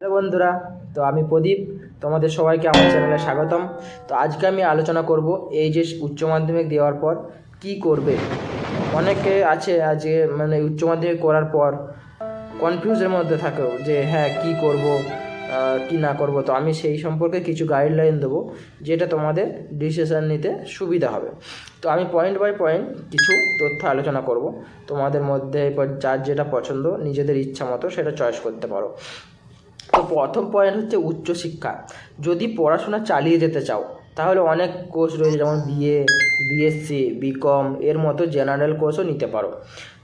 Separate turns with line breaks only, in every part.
Hello বন্ধুরা, তো আমি প্রদীপ, তোমাদের সবাইকে আমার চ্যানেলে স্বাগতম। তো আজকে আমি আলোচনা করব এই যে উচ্চ মাধ্যমিক দেওয়ার পর কি করবে। অনেকে আছে আজকে মানে উচ্চ মাধ্যমিক করার পর কনফিউজের মধ্যে থাকেও যে হ্যাঁ কি করব কি না করব। তো আমি সেই সম্পর্কে কিছু গাইডলাইন দেবো, যেটা তোমাদের ডিসিশন নিতে সুবিধা হবে। তো আমি পয়েন্ট বাই পয়েন্ট কিছু তথ্য আলোচনা করব। তোমাদের মধ্যে যার যেটা পছন্দ, নিজেদের ইচ্ছা মতো সেটা চয়েস করতে পারো। তো প্রথম পয়েন্ট হচ্ছে উচ্চশিক্ষা যদি পড়াশোনা চালিয়ে যেতে চাও, তাহলে অনেক কোর্স রয়েছে, যেমন বিএ বিএসসি বিকম এর মতো জেনারেল কোর্সও নিতে পারো।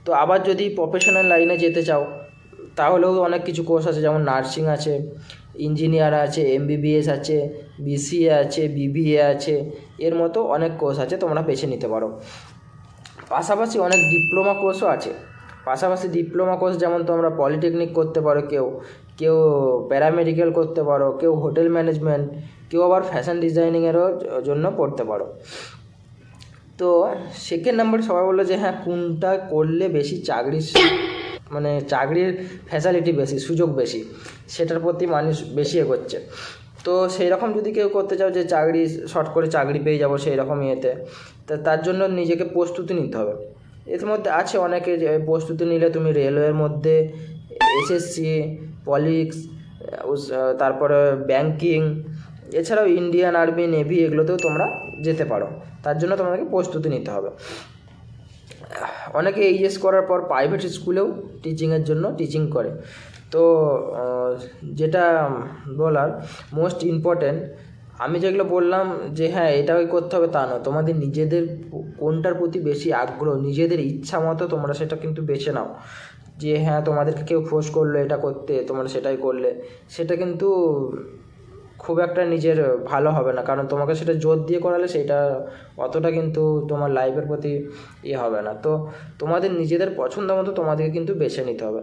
তো আবার যদি প্রফেশনাল লাইনে যেতে চাও, তাহলেও অনেক কিছু কোর্স আছে, যেমন নার্সিং আছে ইঞ্জিনিয়ার আছে এমবিবিএস আছে বিসিএ আছে বিবিএ আছে, এর মতো অনেক কোর্স আছে তোমরা বেছে নিতে পারো। পাশাপাশি অনেক ডিপ্লোমা কোর্সও আছে। পাশাপাশি ডিপ্লোমা কোর্স যেমন তোমরা পলিটেকনিক করতে পারো কেউ কেউ প্যারামেডিক্যাল করতে পারো, কেউ হোটেল ম্যানেজমেন্ট কেউ আবার ফ্যাশন ডিজাইনিংয়েরও জন্য পড়তে পারো। তো সেকেন্ড নাম্বার সবাই বলল যে হ্যাঁ কোনটা করলে বেশি চাকরি মানে চাকরির ফ্যাসিলিটি বেশি, সুযোগ বেশি, সেটার প্রতি মানুষ বেশি এগোচ্ছে। তো সেই রকম যদি কেউ করতে চাও যে, চাকরি শর্ট করে চাকরি পেয়ে যাব সেই রকম ইয়েতে, তা তার জন্য নিজেকে প্রস্তুতি নিতে হবে। এর মধ্যে আছে অনেকে যে প্রস্তুতি নিলে তুমি রেলওয়ের মধ্যে এসএসসি পলিক্স তারপরে ব্যাংকিং, এছাড়াও ইন্ডিয়ান আর্মি, নেভি, এগুলোতেও তোমরা যেতে পারো। তার জন্য তোমাদেরকে প্রস্তুতি নিতে হবে। অনেকে এইচএস করার পর প্রাইভেট স্কুলেও টিচিংয়ের জন্য টিচিং করে। তো যেটা বলার মোস্ট ইম্পর্ট্যান্ট আমি যেগুলো বললাম যে হ্যাঁ এটাই করতে হবে তা নয়। তোমাদের নিজেদের কোনটার প্রতি বেশি আগ্রহ, নিজেদের ইচ্ছা মতো তোমরা সেটা কিন্তু বেছে নাও। যে হ্যাঁ তোমাদেরকে কেউ ফোর্স করল এটা করতে, তোমরা সেটাই করলে, সেটা কিন্তু খুব একটা নিজের ভালো হবে না। কারণ তোমাকে সেটা জোর দিয়ে করালে সেটা অতটা কিন্তু তোমার লাইফের প্রতি ইয়ে হবে না। তো তোমাদের নিজেদের পছন্দ মতো তোমাদেরকে কিন্তু বেছে নিতে হবে।